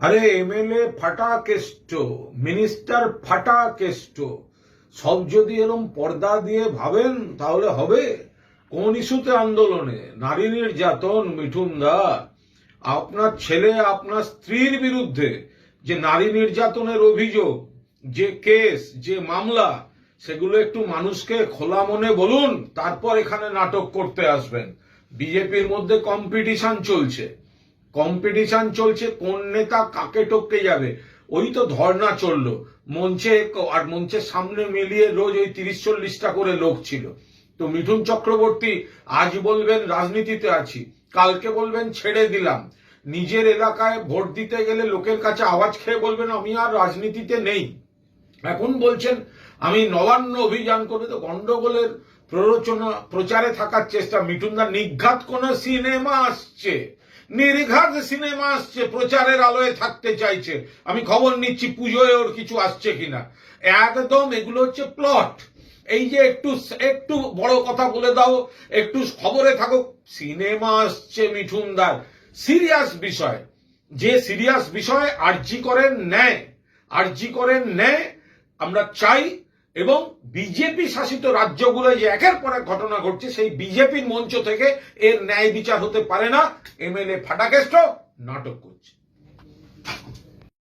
আরে এমএলএ ফাটা কেষ্ট মিনিস্টার ফাটা কেষ্ট সব যদি এরম পর্দা দিয়ে ভাবেন, তাহলে হবে। কোন ইস্যুতে আন্দোলনে? নারী নির্যাতন, মিঠুন দা। আপনার ছেলে, আপনার স্ত্রীর বিরুদ্ধে যে নারী নির্যাতনের অভিযোগ, যে কেস, যে মামলা, সেগুলো একটু মানুষকে খোলা মনে বলুন, তারপর এখানে নাটক করতে আসবেন। বিজেপির মধ্যে কম্পিটিশন চলছে। কম্পিটিশন চলছে, কোন নেতা কাকে টপকে যাবে? ওই তো ধর্ণা চলল। মঞ্চে আর মঞ্চের সামনে মিলিয়ে রোজ ওই তিরিশ চল্লিশটা করে লোক ছিল। তো মিঠুন চক্রবর্তী আজ বলবেন, রাজনীতিতে আছি। কালকে বলবেন, ছেড়ে দিলাম। নিজের এলাকায় ভোট দিতে গেলে লোকের কাছে আওয়াজ খেয়ে বলবেন, আমি আর রাজনীতিতে নেই। এখন বলছেন, আমি নবান্ন অভিযান করে তো গন্ডগোলের প্ররোচনা, প্রচারে থাকার চেষ্টা, মিঠুনদা নিঘাত কোন সিনেমা আসছে। নির্ঘাত সিনেমা আসছে, প্রচারের আলোয় থাকতে চাইছে। আমি খবর নিচ্ছি, পুজোয় ওর কিছু আসছে কিনা। একদম এগুলো হচ্ছে প্লট এই যে একটু একটু বড় কথা বলে দাও, একটু খবরে থাকো সিনেমা আসছে মিঠুনদার সিরিয়াস বিষয়। যে সিরিয়াস বিষয় আরজি করেন ন্যায়। আরজি করেন নেয় আমরা চাই এবং বিজেপি শাসিত রাজ্যগুলোয় যে একের পর এক ঘটনা ঘটছে, সেই বিজেপির মঞ্চ থেকে এর ন্যায় বিচার হতে পারে না। এমএলএ ফাটাকেষ্ট নাটক করছে।